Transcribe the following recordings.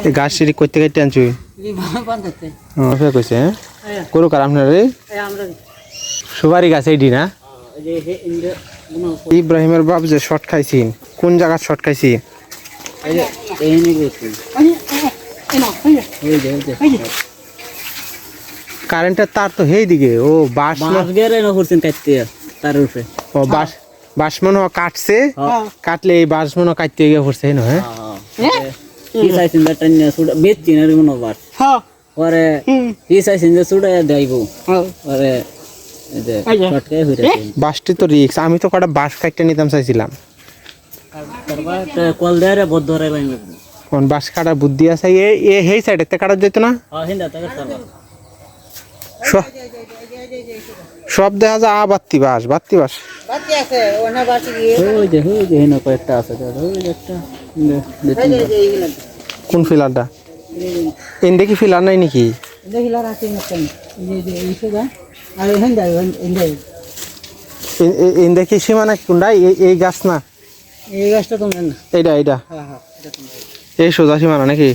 এই গাছ সিঁড়ি করতে বান্ধতে ও সে কইছে হ্যাঁ? করু কার আপনার রে? সুপারি গাছ এইডি না? ইব্রাহিমের বাপ যে শর্ট খাইছি কোন জায়গা শর্ট খাইছি? কারেন্টের তার তো হেই দিকে ও বাস করছেন কাটতে তার উপরে। ও বাস বাস মনে কাটছে হ্যাঁ। কাটলে এই বাস মনে হয় কাটতে গিয়ে পড়ছে না হ্যাঁ? সুড়া বেচছি না বার পরে সুড়া পরে বাসটি তো রিক্স আমি তো কটা বাস কাটতে নিতাম চাইছিলাম কল বদ্ধ রে কোন বাস কাটার বুদ্ধি আছে এ এ হেই সাইডে তে কাটা যেত না হ্যাঁ সব দেখা যায় আ বাত্তি বাস বাত্তি বাস ওই যে ওই যে হেন কয়েকটা আছে দাদা ওই একটা। কোন ফিলারটা এন কি ফিলার নাই নাকি? এ- এ- এন দেখি সীমানা কোনটা? এই গাছ না এই গাছটা তোমরা না? এইটা এইটা এই সোজা সীমানা নাকি?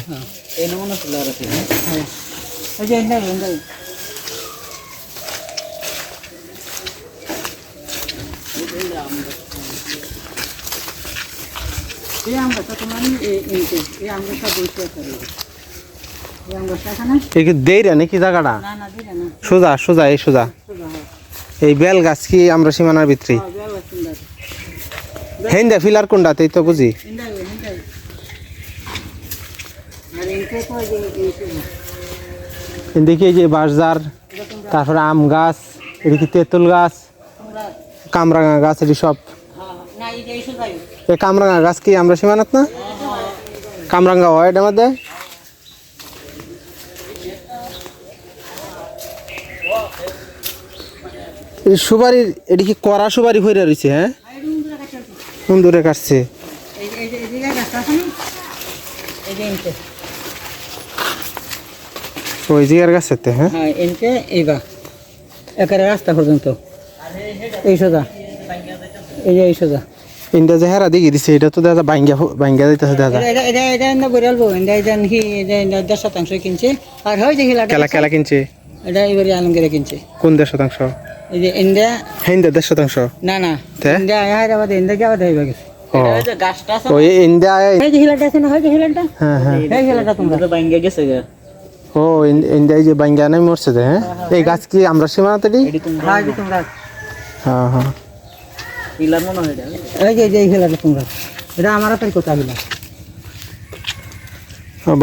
দেইরা নাকি জায়গাটা সোজা সোজা এই সোজা। এই বেল গাছ কি আমরা সীমানার ভিতরে? হ্যাঁ হেন্দা ফিলার কোনটা তো বুঝি। দেখি যে তারপরে আম গাছ এদিকে তেঁতুল গাছ কামরাঙা গাছ এটি সব হ্যাঁ না এই যে এই সুন্দর এই কামরাঙা গাছ কি আমরা সীমানাত না? কামরাঙ্গা হয় এটার মধ্যে এই এটি কি কড়া সুপারি হয়ে রয়েছে হ্যাঁ? সুন্দরে কাটছে? ওই জিগার গাছেতে হ্যাঁ? হ্যাঁ ইনকে এইবা একেবারে রাস্তা পর্যন্ত। এই সোজা। এই যে এই সোজা। ইন্ডিয়া যে হেরা দিকে দিছে এটা তো দেখা যায় বাইঙ্গা বাইঙ্গা দিতেছে যায় এটা এটা এটা বউ এটা এটা কি এটা এটা দশ শতাংশ কিনছে আর হয় যে কেলা কেলা কিনছে এটা এবারে আলমগীরে কিনছে কোন দেড় শতাংশ এই যে ইন্ডিয়া হিন্দা দেড় শতাংশ না না? ইন্ডিয়া হায়দ্রাবাদ ইন্ডিয়া যাওয়া ও ইন্ডিয়া এই যে হিলাটা আছে না হয় যে হিলাটা হ্যাঁ হ্যাঁ এই হিলাটা তোমরা বাইঙ্গে গেছে গা ও ইন- যে বাইঙ্গা নাই মরছে হ্যাঁ এই গাছ কি আমরা সীমানাতে দিই হ্যাঁ হ্যাঁ হিলার মনে হয় এই যে এই হিলাটা তোমরা। এটা আমার হাতের কথা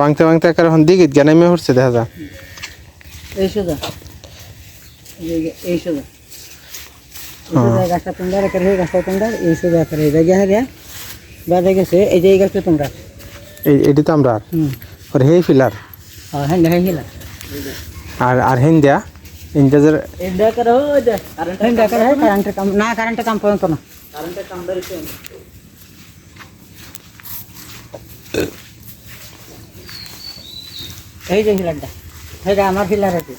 বাংতে বাংতে একার এখন দিকে জ্ঞানে মে হচ্ছে দেখা যায় এই সোজা। এই যে সোজা। গাছটা তোমরা এই গাছটা তোমরা এই সোজা এই জায়গা গেছে এই যে এই গাছটা তোমরা। এই এটি তো আমরা। আর হেই ফিলার। হ্যাঁ হ্যাঁ হ্যাঁ হিলা আর আর হিন্দিয়া ইন্ডিয়া যে এটা করে হো যা কারেন্ট করে কারেন্টের কাম না কারেন্টের কাম পর্যন্ত না কারেন্টের কাম ধরেছে এই যে হিলারটা এটা আমার হিলার আছে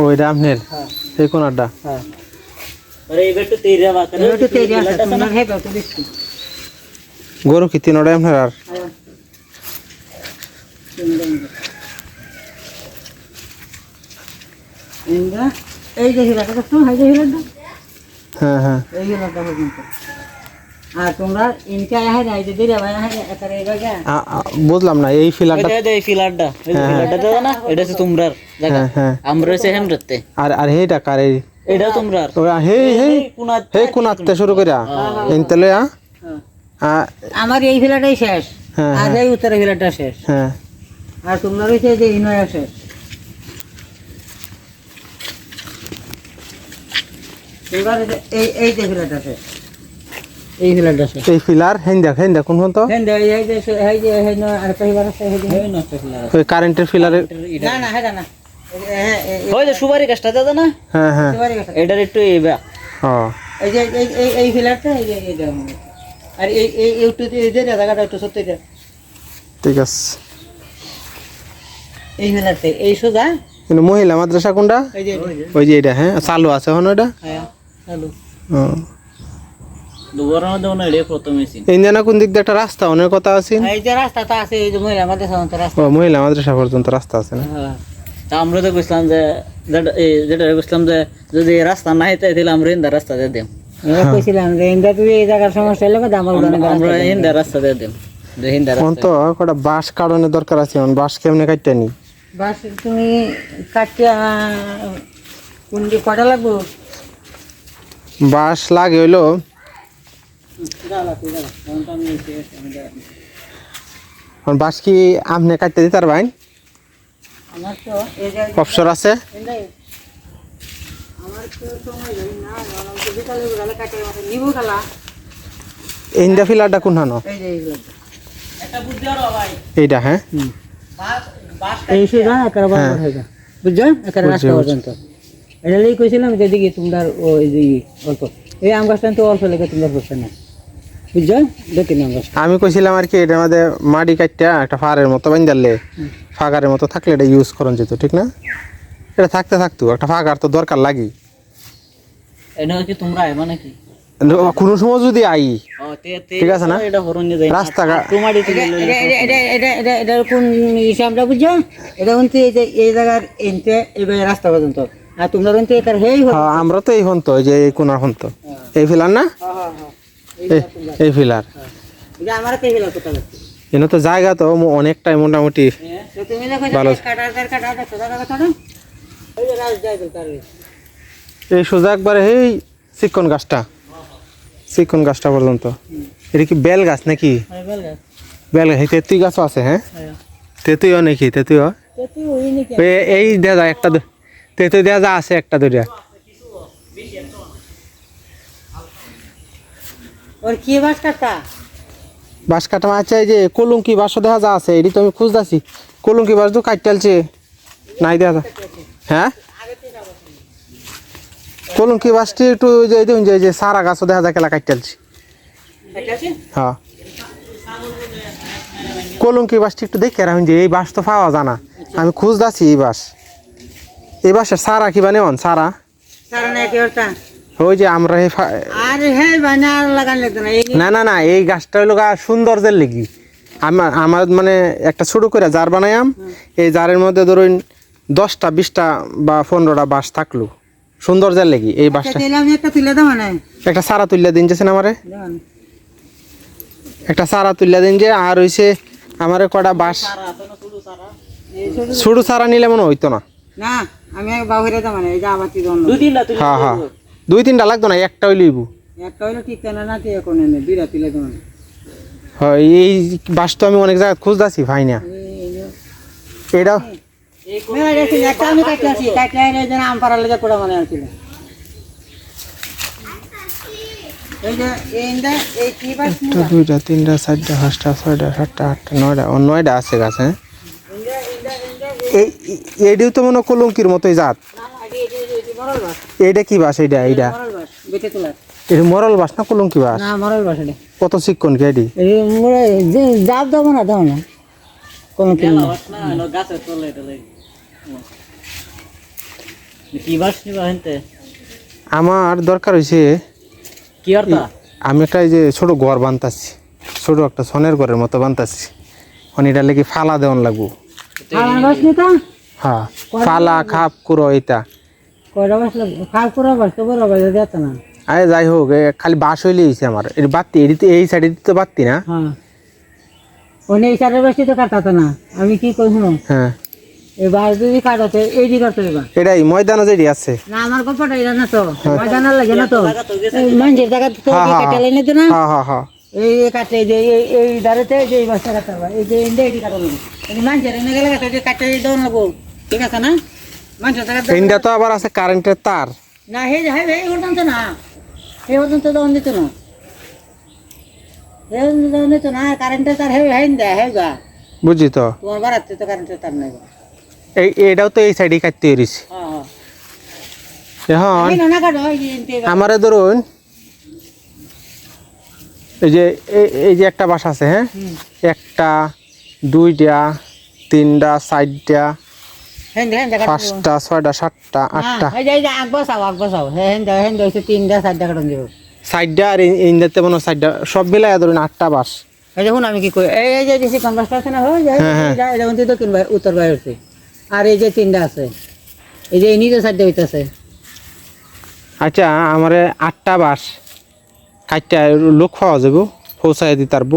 ওইটা আপনার হ্যাঁ এই কোনারটা হ্যাঁ আরে এই বেটু তেরিয়া বাকা বেটু তেরিয়া আছে তোমরা হে বেটু দেখছি গরু কি তিনোটাই আপনার আর আয়া ইন্দা এই যে হিলাটা দেখছ এই যে হিলাটা হ্যাঁ হ্যাঁ এই হিলাটা পর্যন্ত আর তোমরা ইনকা আহে না এই যে দিলে ভাই আহে একারে এই জায়গা আ- আ- বুঝলাম না এই ফিলারটা এটা এই ফিলারটা এই ফিলারটা দাও না এটা হচ্ছে তোমরার জায়গা হ্যাঁ হ্যাঁ আমরা হচ্ছে হেমরতে আর আর হেইটা কার এই এটা তোমরার ও হে হে কোনা হে কোন আত্মে শুরু করিয়া ইনতেলে আ আমার এই ফিলারটাই শেষ হ্যাঁ, আর এই উত্তরের ফিলারটা শেষ হ্যাঁ আর তোমরা রয়েছে যে ইনয়া শেষ এবার এই এই এই যে ফিলারটা শেষ এই ফিলারটা শেষ এই ফিলার হেন্দা হেন্দা কোন হতো হেন দে এই যে এই যে এই আর কইবার আছে এই যে নষ্ট ফিলার ওই কারেন্টের ফিলারে না না হেডা না। ওই যে সুপারি গাছটা দাদা না? হ্যাঁ হ্যাঁ। সুপারি গাছ এটার একটু এইবা ও। এই যে এই এই এই ফিলারটা এই যে এই যে আর এই এই একটু এই যে জায়গাটা একটু সত্যি ঠিক আছে। এই ফিলারটা এই সোজা। কিন্তু মহিলা মাদ্রাসা কোনটা? ওই যে এটা হ্যাঁ চালু আছে এখন হ্যাঁ। হয় ইন্ডিয়ানা কোন দিক দিয়ে একটা রাস্তা? অনেক কথা আছে। এই যে রাস্তাটা আছে এই যে মহিলা আমাদের সামন্ত রাস্তা। ও মহিলা মাদ্রাসা পর্যন্ত রাস্তা আছে না? হ্যাঁ। তা আমরা তো বুঝলাম যে যেটা বুঝলাম যে যদি রাস্তা নাই তাই তাহলে আমরা ইন্দার রাস্তা দিয়ে দিম। এরা কইছিলাম যে ইন্দা তুই এই জায়গার সমস্যা হলে কথা আমার রাস্তা দিয়ে তো কটা বাঁশ কারণে দরকার আছে বাঁশ কেমনে কাটতে নি? বাস তুমি কাটিয়া কুন্ডি কটা লাগবো? বাঁশ লাগে হইল বাঁশ কি আপনি কাটতে দিতে এই অপসর আছে ইন্ডিয়া ফিলারটা কোন হানো এইটা হ্যাঁ এই এটা লেগে কইছিলাম যে তোমরা ওই যে অল্প। এই আম গাছটা তো অল্প লেগে তোমরা করছে না। বুঝছ? দেখি আম গাছ? আমি কইছিলাম আর কি এটার মধ্যে মাটি কাটটা একটা ফারের মতো বান্ধালে ফাগারের মতো থাকলে এটা ইউজ করন যেত ঠিক না? এটা থাকতে থাকতো একটা ফাগার তো দরকার লাগি এটা কি তোমরা আইবা নাকি? কোনো সময় যদি আই ও তে তে ঠিক আছে না? এটা হরণ যে যাই রাস্তা ঘাট তোমারই তো এটা এটা এটা এটা এটা এটা কোন হিসাবটা বুঝছ? এটা যে এই জায়গার এনতে এবার রাস্তা পর্যন্ত। আর তোমরা হচ্ছে একার হেই হ্যাঁ হ্যাঁ, আমরা তো এই হন্ত এই যে এই কোনার হন্ত। এই ফিলার না? হ্যাঁ হ্যাঁ এই- ফিলার আমার কে হিলা কোথা যাচ্ছে? এনে তো জায়গা তো অনেকটাই মোটামুটি ভালো। এই সোজা একবারে এই চিকন গাছটা। চিকন গাছটা পর্যন্ত। এটা কি বেল গাছ নাকি? বেল গাছ। তেঁতুই গাছও আছে হ্যাঁ? তেঁতুইও নাকি তেঁতুইও? এই- এই দেখা একটা তেঁতুই দেওয়া যা আছে একটা দুইটা ওর কি বাস কাটা? মাছ এই যে কলুঙ্কি বাঁশও দেখা যা আছে এটি তো আমি খুঁজতেছি। কলুঙ্কি বাঁশ তো কাটতেলছে নাই দেখা হ্যাঁ? কলুঙ্কি বাঁশটি একটু যে দেখুন যে যে সারা গাছও দেখা যায় খেলা কাটতেলছে হ্যাঁ। কলঙ্কি বাসটি একটু দেখে রাখুন যে এই বাস তো পাওয়া জানা আমি খুঁজতেছি এই বাস। এই বাসের সারা কি বানে সারা? সারা ওই যে আমরা না না না এই গাছটা হইল গা সৌন্দর্যের লেগি। আমার আমার মানে একটা ছোটো করে জার বানাইয়াম এই জারের মধ্যে ধরুন দশটা বিশটা বা পনেরোটা বাঁশ থাকল। সৌন্দর্যের লেগি এই বাসটা। একটা সারা তুলিয়া দিন যেছেন আমারে? একটা সারা তুলিয়া দিন যে আর হইছে আমারে কটা বাঁশ ছোটো সারা নিলে মনে হইতো না। না আমি না এই যে দুই তিনটা তুই হ্যাঁ হ্যাঁ। দুই তিনটা লাগতো না একটা হইল ঠিক কেন না তুই এখন এনে দুইটা তুলে দেবো না। হয় এই বাস তো আমি অনেক জায়গায় খুঁজতেছি ভাই না। এটাও একটা আমি কাটতে আছি যেন পাড়ার লেগে মানে দুইটা তিনটা চারটা পাঁচটা ছয়টা সাতটা আটটা নয়টা ও নয়টা আছে গাছ হ্যাঁ? এই এইটাও তো মনে হয় কলঙ্কির মতোই জাত। মরল এইটা কি বাস এইটা এইটা মরল বাস বেটে তোলার এটা মরল বাস না কলঙ্কি বাস? না মরল বাস এটা। কত শিক্ষণ কি এটি এই মোরে যে জাপ দেবো না দেবো না। আমার দরকার হয়েছে আমি একটা এই যে ছোট ঘর বানতাছি। ছোট একটা সনের ঘরের মতো বানতাছি। মানে এটা লেগে ফালা দেওয়ান লাগবো। হ্যাঁ। ফালা খাপ কুড়ো এটা কয়টা বাস লাগবে খাল পুরো বাস তো বড় বাস যেত না। আরে যাই হোক খালি বাস হইলে হয়েছে আমার। এর বাত্তি এটি এই সাইডে তো বাত্তি না? হ্যাঁ। ওনে এই চারের বাসটি তো কাটাতো না। আমি কি কই হ্যাঁ। এই বাস যদি কাটাতে এই দিকে কাটতে এবার। এটাই ময়দানে যেটি আছে। না আমার গল্পটা এটা না তো। ময়দানের লাগে না তো। মানুষের জায়গা তো হ্যাঁ, হ্যাঁ, কাটালে না। হ্যাঁ হ্যাঁ হ্যাঁ। এই কাটে যে এই এই দাঁড়াতে যে এই বাসটা কাটাবা এই যে ইন্ডে এটি এই মানুষের এনে গেলে কাটে যে কাটে দেওয়া লাগবো। ঠিক আছে না? মানুষের ইন্ডিয়া তো আবার আছে কারেন্টের তার। না হে হে এই পর্যন্ত না। এই পর্যন্ত দেওয়া নিত না। হে দেওয়া নিত না কারেন্টের তার হে হে দেয় হে গা। বুঝছি তো। তোমার বাড়াতে তো কারেন্টের তার নাই। এই এটাও তো এই সাইডে কাটতে হ্যাঁ হ্যাঁ। এখন এই কাটো এই আমারে ধরুন এই যে এই- এই যে একটা বাসা আছে হ্যাঁ একটা দুইটা তিনটা চারটা পাঁচটা ছয়টা সাতটা আটটা হ্যাঁ সাইডটা আর ইন্দাতে মনে সাইডটা সব মিলাই ধরুন আটটা বাস এই দেখুন আমি কি করি এই যে যে কনভার্সটা আছে না হয় যায় হ্যাঁ, হ্যাঁ। দক্ষিণ বাইরে উত্তর বাইরে হচ্ছে আর এই যে তিনটা আছে এই যে এই নিজের সাইডটা হইতেছে আচ্ছা আমার আটটা বাস কাটটা লোক পাওয়া যাব পৌঁছাই দিতে পারব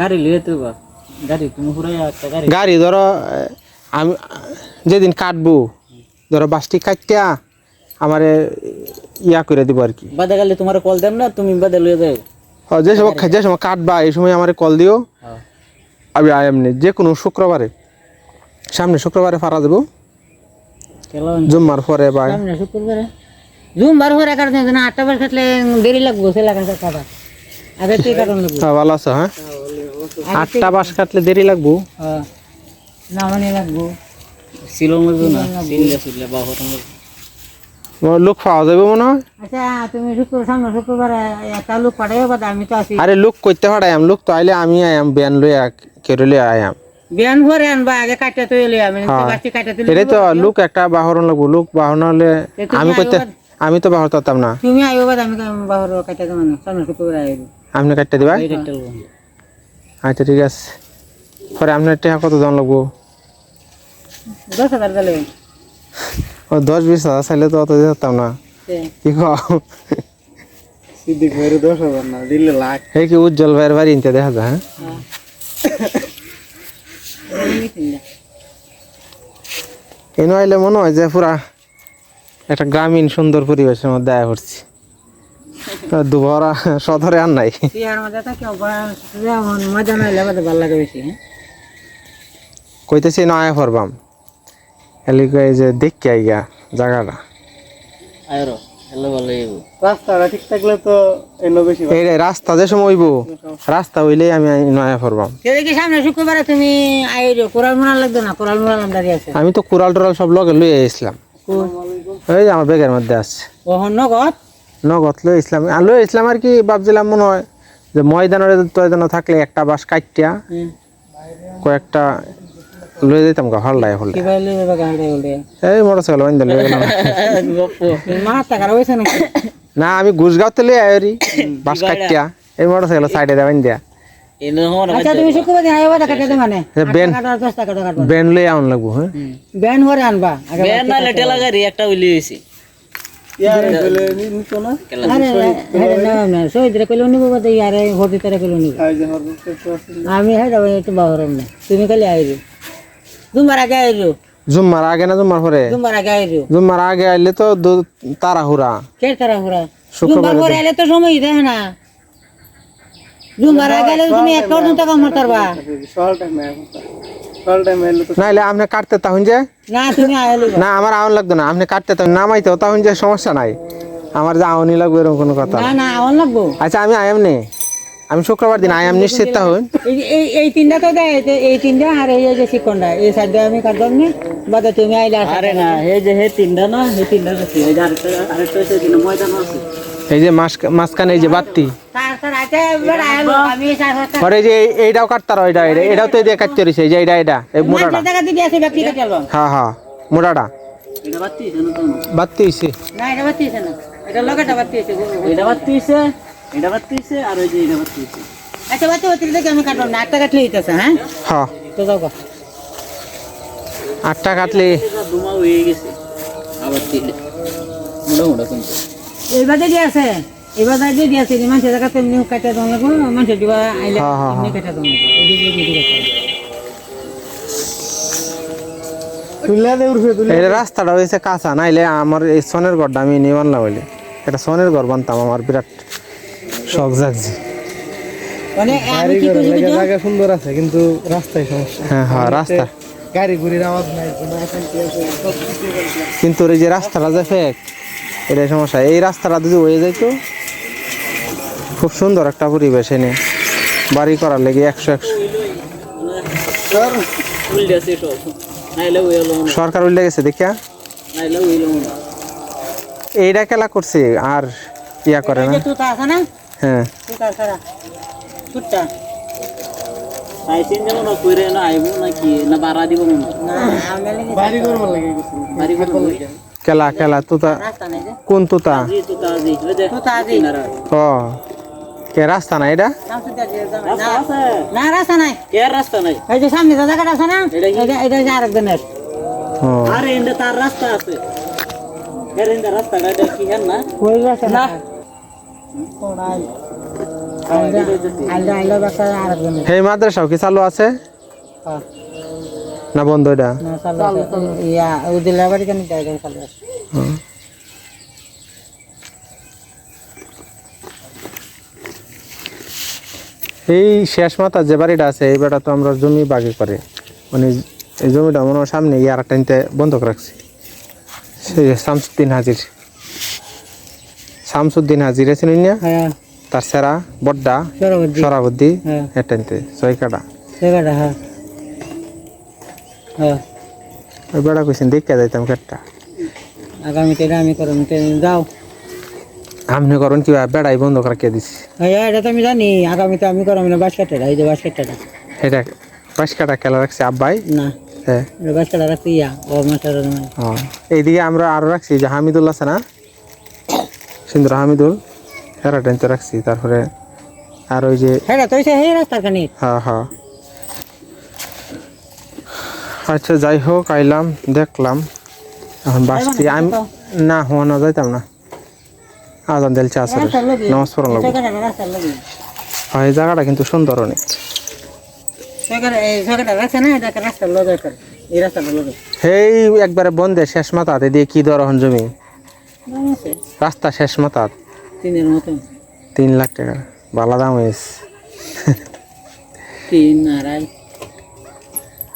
গাড়ি লিয়ে তো গাড়ি তুমি একটা গাড়ি। গাড়ি ধরো আমি যেদিন কাটবো ধরো বাসটি কাটটা আমার ইয়া করে দিব আর কি। বাদে গেলে তোমার কল দেম না তুমি বাদে লয়ে যাও। ও, যে সময় যে সময় কাটবা এই সময় আমার কল দিও। হ্যাঁ। আমি এমনি যে কোনো শুক্রবারে। সামনে শুক্রবারে ফারা দেবো। জুম্মার পরে বা সামনে শুক্রবারে? জুম বার হয়ে রাখার জন্য আটটা বার কাটলে দেরি লাগবো সে লাগা কাটা আগে তুই কাটন লাগবো। হ্যাঁ, ভালো আছো হ্যাঁ? আটটা বাস কাটলে দেরি লাগবো? হ্যাঁ। নামানি লাগবো। ছিল লাগবে না? সিলে সিলে বা হতো লোক পাওয়া যাবে মনে হয়? আচ্ছা তুমি শুক্র সামনে শুক্রবারে একটা লোক পাঠাইও বাদ আমি তো আছি। আরে লোক করতে পারাম লোক তো আইলে আমি আয়াম বেন লই কেড়ে লই আয়াম বিয়ান ভরে আনবা আগে কাটতে তুই এলি আমি হ্যাঁ। কাটতে তুই এটাই তো লোক একটা বাহরণ লাগবো লোক বাহরণ হলে আমি করতে আমি তো বাহর তাম না। তুমি আইও বাদ আমি বাহর কাটতে দেবো না। সামনে শুক্রবারে আইবো আপনি কাটতে দিবা। আচ্ছা ঠিক আছে। পরে আপনার টাকা কত দাম লাগবো? দশ হাজার দিলে ও দশ বিশ হাজার চাইলে তো অত দিতাম না। কি? সিদ্দিক ভাইরে দশ হাজার না দিলে লাখ। এই কি উজ্জ্বল ভাইয়ের বাড়ি ইনতে দেখা যায় হ্যাঁ। এনে আইলে মনে হয় যে পুরা একটা গ্রামীণ সুন্দর পরিবেশের মধ্যে আয়া করছি দুবরা সদরে আর নাই। বিহার মধ্যে থাকে যেমন মজা নাইলে ভালো লাগে বেশি হ্যাঁ? কইতেছি না আয়া পড়বাম। এলি কই যে দেখি আইগা জায়গাটা। এই রাস্তা যে সময় হইব রাস্তা হইলেই আমি নয়া দেখি সামনে শুক্রবারে তুমি আইরো কোরাল মোড়াল লাগবে না? কোরাল মোড়াল দাঁড়িয়ে আছে। আমি তো কুড়াল টুরাল সব লগে লই আসলাম যে আমার ব্যাগের মধ্যে আছে নগদ? নগদ লই ইসলাম। আর লই ইসলাম আর কি ভাবছিলাম মনে হয় যে ময়দানের তয়দানো থাকলে একটা বাস কাটিয়া কয়েকটা লই যেতাম গা হল লাই হল কি বাইলে বাবা গাড়ি বলে এই মোটর সাইকেল বাইন্দা লই গেলাম। না আমি গুজগাঁওতে লই আইরি বাস কাটিয়া এই মোটর সাইকেল সাইডে দেবেন দিয়া আচ্ছা তুমি শুক্রবার দিন আইবা টাকা দিতে মানে এ বেন টাকা দশ টাকা টাকা ব্যান লই আউন লাগবো হ্যাঁ ব্যান ভরে আনবা আগে বেন না লেটে লাগারি একটা উইলি হইছে কেলা আরে আরে না? না সই দিলে কইলো নিব বাদে ইয়ারে ভোট দিতে কইলো নিব। আমি হ্যাঁ যাব একটু বাহরম না তুমি খালি আইরো তোমার আগে আইরো জুম্মার আগে না জুম্মার পরে তোমার আগে আইরো জুম্মার আগে আইলে তো দু- তাড়াহুড়া কে তারা ঘোরা শুক্রবারে জুম্বার পরে এলে তো সময় দেয় না। জুম্বার আগে তুমি এক করুন টাকা মারতারবা নাইলে আপনি কাটতে তখন যে? না তুমি আইলি না আমার আউন লাগতো না আপনি কাটতে তখন নামাইতে তখন যে সমস্যা নাই। আমার যে আউনই লাগবে এরকম কোনো কথা না না। না লাগবো। আচ্ছা আমি আয়াম নে। আমি শুক্রবার দিন আয়াম নিশ্চিত এই এই এই তিনটা তো দেয় এই তিনটা আর এই যে এই সাইড আমি কাটলাম না বাদে তুমি আইলে আরে না হে যে হে তিনটা না হে তিনটা আছে এই যে আরেকটা আরেকটা ময়দান আছে। এই যে মাস মাঝখানে এই যে পরে এই যে এইটাও কাটতার এটা এটা এটাও তো এই দিয়ে কাটতে রয়েছে এই যে এটা এটা এই মোটাটা হ্যাঁ হ্যাঁ মোটাটা হইছে। না এটা বাতি না এটা লগাটা বাতি এটা হইছে এটা হইছে আর ওই যে এটা বাত্তি হইছে। আচ্ছা বাতি বাতি দেখে আমি কাটলাম না একটা কাটলে হইতেছে হ্যাঁ। হ্যাঁ তো যাও আটটা কাটলে এটা হয়ে গেছে। আবার তিলে মোটা মোটা কিন্তু। এইবার যদি আছে এবার যদি আছে জায়গা তেমনি কাটা দম লাগবো দিবা আইলে হ্যাঁ, হ্যাঁ, এমনি কাটা দম লাগবো। রাস্তাটা হয়েছে কাঁচা নাইলে আমার এই সনের ঘরটা আমি নিয়ে বানলাম হইলে। এটা সনের ঘর বানতাম আমার বিরাট শখ জাগছে। মানে? জায়গা সুন্দর আছে কিন্তু রাস্তায় সমস্যা। হ্যাঁ হ্যাঁ রাস্তা। গাড়ি ঘুরির আওয়াজ নাই কিন্তু এই যে রাস্তাটা যে ফেক এটাই সমস্যা। এই রাস্তাটা যদি হয়ে যাইতো খুব সুন্দর একটা পরিবেশ এনে। বাড়ি করার লেগে একশো একশো। উল্টে সরকার উল্লে গেছে দেখিয়া? এইটা খেলা করছে আর ইয়া করে না। হ্যাঁ। না বাড়া লাগে বাড়ি করব। কেলা কেলা তুতা কোন তুতা তো তো ও কে রাস্তা না এটা না রাস্তা নাই কে রাস্তা নাই এই যে সামনে যে জায়গাটা আছে না এটা কি? এটা যে আরেকজনের ও আরে তার রাস্তা আছে এর ইন্দে রাস্তাটা এটা কি হেন না ওই রাস্তা না হ্যাঁ, এই মাদ্রাসাও কি চালু আছে হ্যাঁ। না বন্ধ এটা। ইয়া। এই শেষ মাথা যে বাড়িটা আছে এই বাড়িটা তো আমরা জমি বাগে করে। মানে এই জমিটা মনে সামনে ইয়ার টাইনতে বন্ধক রাখছি। সেই শামসুদ্দিন হাজির। শামসুদ্দিন হাজির আছে না? হ্যাঁ। তার সেরা বড্ডা সরবদ্দি। সরাবদ্দি হ্যাঁ। এর টাইনতে ছয়কাটা। জায়গাটা হ্যাঁ। হ্যাঁ। ওই বেড়া কইছেন দেখে যাইতাম কেটটা। আগামীতে আমি করো যাও। আমনে করুন কি বেড়াই বন্ধক রাখিয়ে দিছি? হ্যাঁ এটা তো আমি জানি আগামীতে আমি করো না বাস কাটাটা এই যে বাস কাটাটা এটা পাঁচ কাটা খেলা রাখছে আব্বাই? না। হ্যাঁ। বাস কাটা রাখতে ইয়া ও মাস্টার এইদিকে আমরা আরও রাখছি যে হামিদুল আছে না? সুন্দর হামিদুল হেরা টেনতে রাখছি তারপরে আর ওই যে হ্যাঁ তো সেই রাস্তার কানি। হ্যাঁ হ্যাঁ। আচ্ছা যাই হোক আইলাম দেখলাম। এখন বাসটি আমি না হওয়ানো যাইতাম না। আজান দিলছে রাস্তার লগে। নমস্কার লাগবো হয় এই জায়গাটা কিন্তু সুন্দর অনেক। না সেই একবারে বন্ধে শেষ মাথাতে। দিয়ে কি দরহন জমি? রাস্তা শেষ মাথাত। তিনের মতন তিন লাখ টাকা। ভালো দাম হয়েছে। তিন আড়াই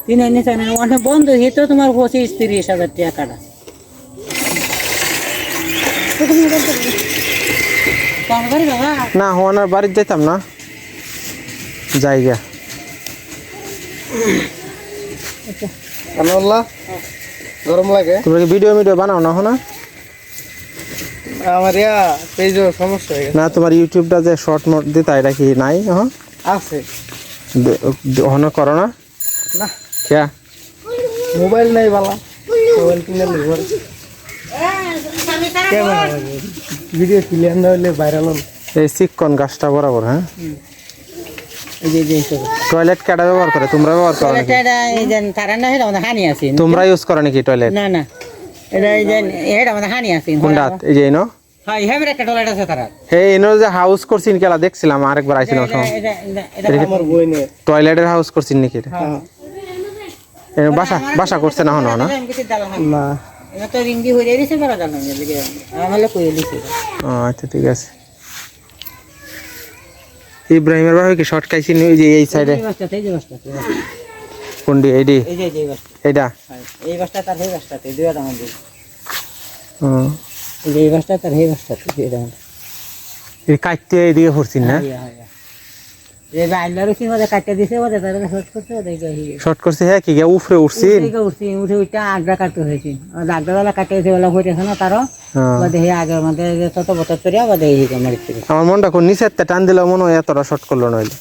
তিন এনে চাই না ওখানে বন্ধ হয়ে তোমার পঁচিশ তিরিশ হাজার টাকাটা। না হওয়ানোর বাড়িতে যেতাম না। জায়গা। গরম লাগে। তোমরা কি ভিডিও ভিডিও বানাও না হো না আমার ইয়া পেজও সমস্যা হয়ে গেছে। না তোমার ইউটিউবটা যে শর্ট মোট দিতা এটা কি নাই হ্যাঁ? আছে। হন করো না। না। কে মোবাইল নাই বালা মোবাইল কিনে নির্ভর ক্যামেরা লাগে ভিডিও ক্লিয়ার না হলে ভাইরাল হল এই চিকন গাছটা বরাবর হ্যাঁ এই যে যে এসব। টয়লেট কেটা ব্যবহার করে তোমরা ব্যবহার করো নাকি এটা এটা এই যে তারা না এটা আমাদের হানি আছে তোমরা ইউজ করো নাকি টয়লেট না না এটা এই যে এটা আমাদের হানি আছে কোনটা এই যে এনো হ্যাঁ হেমের একটা টয়লেট আছে তারা হে এনো যে হাউস করছিন কেলা দেখছিলাম আরেকবার আইছিলাম সময় এটা এটা এটা আমার বই নিয়ে টয়লেটের হাউস করছিন নাকি এটা? হ্যাঁ। বাসা বাসা করছে না হনো না। না। হয়ে এদিকে হয়ে আচ্ছা ঠিক আছে। ইব্রাহিমের ভাই কি শর্ট খাইছি ওই যে এই সাইডে কোনটি এইটা হ্যাঁ, এই বাসটা তার এই বাসটাতে দুই মধ্যে এই বাসটা তার এই বাসটাতে দুই এই কাটতে এইদিকে পড়ছিন না? শর্ট করতে ওদের শর্ট করছে হ্যাঁ কি গিয়া উফরে উঠছিন উঠে উঠছি উঠে কাটতে হয়েছে। আড্ডাওয়ালা কাটতে হয়েছে ওলা হইতেছে না তারও। হ্যাঁ। বাদে হে আগের মধ্যে তত বছর করে বাদে এই মারিতে আমার মনটা কোন নিচের টান দিলে মনে হয় এতটা শর্ট করল নইলে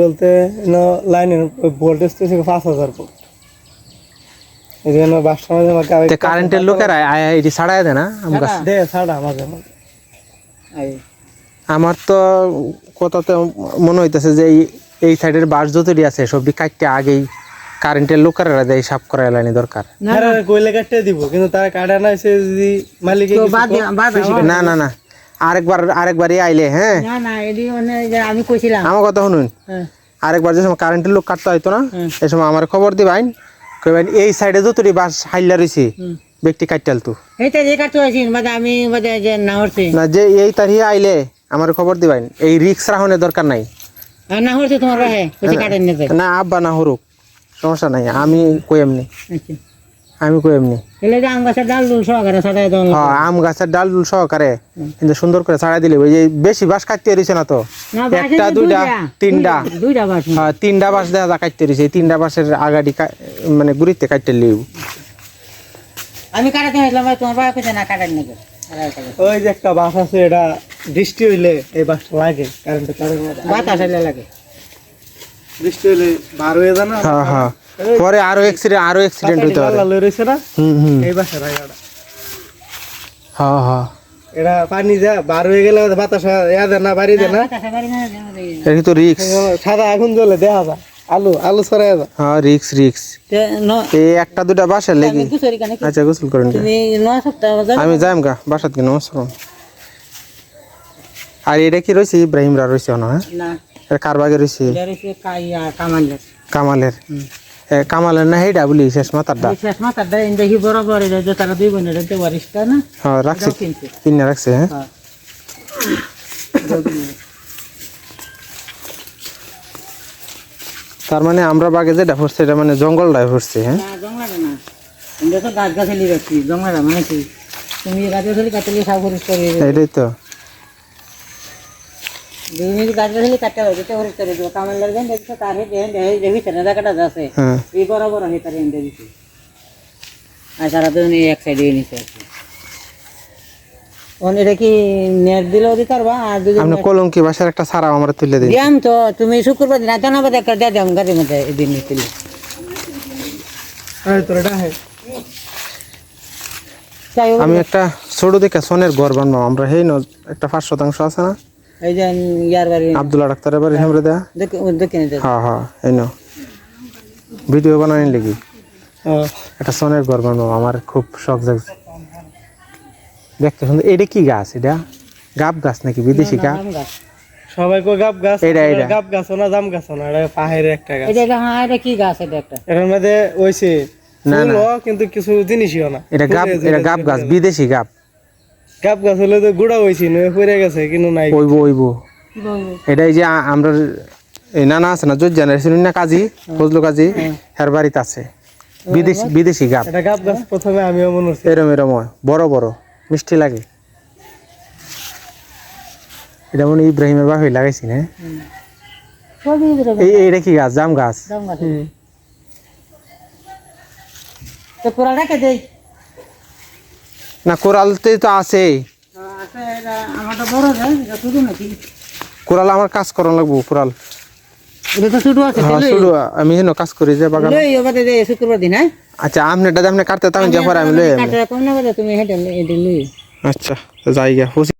বলতে না লাইনের ভোল্টেজ তো পাঁচ হাজার ভোল্ট এই জন্য বাসটা মাঝে মাঝে কারেন্টের লোকেরা ছাড়াই দেয় না আম গাছ। দে ছাড়া মাঝে মাঝে। আমার তো কথাতে মনে হইতেছে যে এই এই সাইডের বাস যতটি আছে সবটি কাটতে আগেই কারেন্টের লোকেরা দেয় সাফ করা এলানি দরকার। আরে কইলে কাটতে দিব কিন্তু তারা কাটা না সে যদি মালিকে তো কিছু বাদ কম- বাদ না না না। আরেকবার আরেকবার এই আইলে হ্যাঁ? না না এদি মানে আমি কইছিলাম। আমার কথা শুনুন। হ্যাঁ। আরেকবার যে সময় কারেন্টের লোক কাটতে হইতো না হুম। এই সময় আমার খবর দিবাইন কইবেন এই সাইডে যতটি বাস হাইলা রইছে হুম। ব্যক্তি কাটতেল তো এইটা যে কাটতে হয়েছি বাদে আমি বাদে যে না হচ্ছে। না যে এই তারিখে আইলে আমার খবর দিবাইন এই রিক্স রাহনের দরকার নাই। না হচ্ছে তোমার রাহে কাটেন নিতে না আব্বা না হরুক সমস্যা নাই আমি কই এমনি? আচ্ছা। আমি কই এমনি? আম গাছের ডাল দুল সহকারে হ্যাঁ আম গাছের ডাল ডুল সহকারে কিন্তু সুন্দর করে ছাড়াই দিলে ওই যে বেশি বাস কাটতে না তো? একটা দুইটা তিনটা। দুইটা বাস হ্যাঁ তিনটা বাস দেখা যা কাটতে তিনটা বাসের আগাডি মানে গুড়িতে কাটতে লিউ আমি কাটাতে হয়েছিলাম তোমার বাবা না কাটেন নিতে ওই যে একটা বাস আছে এটা বৃষ্টি হইলে এই বাসটা লাগে মধ্যে বাতাস লাগে। বৃষ্টি হইলে বার হয়ে যায় না? হ্যাঁ হ্যাঁ। পরে আরও অ্যাক্সিডেন্ট আরও অ্যাক্সিডেন্ট হইতে পারে। লাল রয়েছে না? হুম হুম। এই বাসার জায়গাটা হ্যাঁ হ্যাঁ। এটা পানি যা বার হয়ে গেলে বাতাস ইয়া দেয় না বাড়ি দেয় না। এটা তো রিক্স সাদা আগুন জ্বলে দেখা যায়। আলু আলু হ্যাঁ রিক্স রিক্স এই একটা দুটা বাসার লেগে। আচ্ছা গোসল করেন আমি যাইম গা বাসাত কি নমস্কার আর এটা কি রয়েছে? ইব্রাহিমরা রয়েছে না হ্যাঁ? না। এটা কার বাগে রয়েছে? কামালের। কামালের। কামালের না হেইডা বলি শেষ মাথারটা? শেষ মাতার মাথাটা দেখি বরাবর এটা যে তারা দুই বোনের এটা ওয়ারিশটা না? হ্যাঁ রাখছে। কিনে রাখছে হ্যাঁ? হ্যাঁ। তার মানে আমরা বাগে যেটা পড়ছে এটা মানে জঙ্গলটাই পড়ছে হ্যাঁ? জংলাটা না। এটা তো গাছ গাছালি রাখছি জংলাটা মানে কি? তুমি গাছ গাছালি কাটলে হয়ে যাবে। এটাই তো। দুই মিনিট গাছ গাছালি কাটতে হবে যেটা পরিষ্কার যাবে কামাল লাগবেন দেখছ তার হেঁটে ভিতরে জায়গাটা আছে। এই বরাবর তার এন্ডে দিছি। আর সারা এক সাইডে নিচে আছে। ওন এটা কি নেট দিলেও দিতে পারবা আর দুজন আপনি কলঙ্কি বাসার একটা সারা আমরা তুলে দিই দিয়াম তো তুমি শুক্রবার দিন জানাবে একটা দিয়ে দিয়াম গাড়ির মধ্যে এই তোর এটা হ্যাঁ আমি একটা ছোট দেখে সোনের ঘর বানবো আমরা হেই ন একটা পাঁচ শতাংশ আছে না? এই যে ইয়ার বাড়ি। আবদুল্লাহ ডাক্তারের বাড়ি হেমরে দেয়া দেখে নিতে। হ্যাঁ হ্যাঁ এই ন ভিডিও বানানি লেগে একটা সোনের ঘর বানবো আমার খুব শখ জাগছে। দেখতে সুন্দর। এটা কি গাছ এটা? গাব গাছ নাকি? বিদেশি গাছ। সবাই কো গাব গাছ এইটা, এইটা। গাব গাছ না জাম গাছ না এটা পাহাড়ের একটা গাছ। এটা এটা হ্যাঁ এটা কি গাছ? এটা একটা। মধ্যে ওইছে না, না। ফুলও কিন্তু কিছু জিনিসইও না। এটা গাব এটা গাব গাছ বিদেশি গাব। গাব গাছ হলে তো গুড়া হয়েছি পড়ে গেছে কিন্তু নাই। ওইব ওইব। এটা এই যে আমরা এই নানা আছে না জোর জেনারেশন না কাজী ফজলু কাজী হের বাড়িতে আছে। বিদেশি বিদেশি গাব এটা গাব গাছ প্রথমে আমিও মনে হচ্ছে এরম এরম বড় বড়। মিষ্টি লাগে। এটা মনে হয় ইব্রাহিমের বাপে লাগাইছি না? এই এইটা কি গাছ? জাম গাছ? দাম গাছ। তো পুরা রেখে দেই না কোরালতে তো আছে। কোরাল আমার কাজ করা লাগবো কোরাল। হ্যাঁ আমি হেন কাজ করি যে বাগান। হ্যাঁ? আচ্ছা আপনি আপনি কাটতে আমি লই আচ্ছা তো যাই গা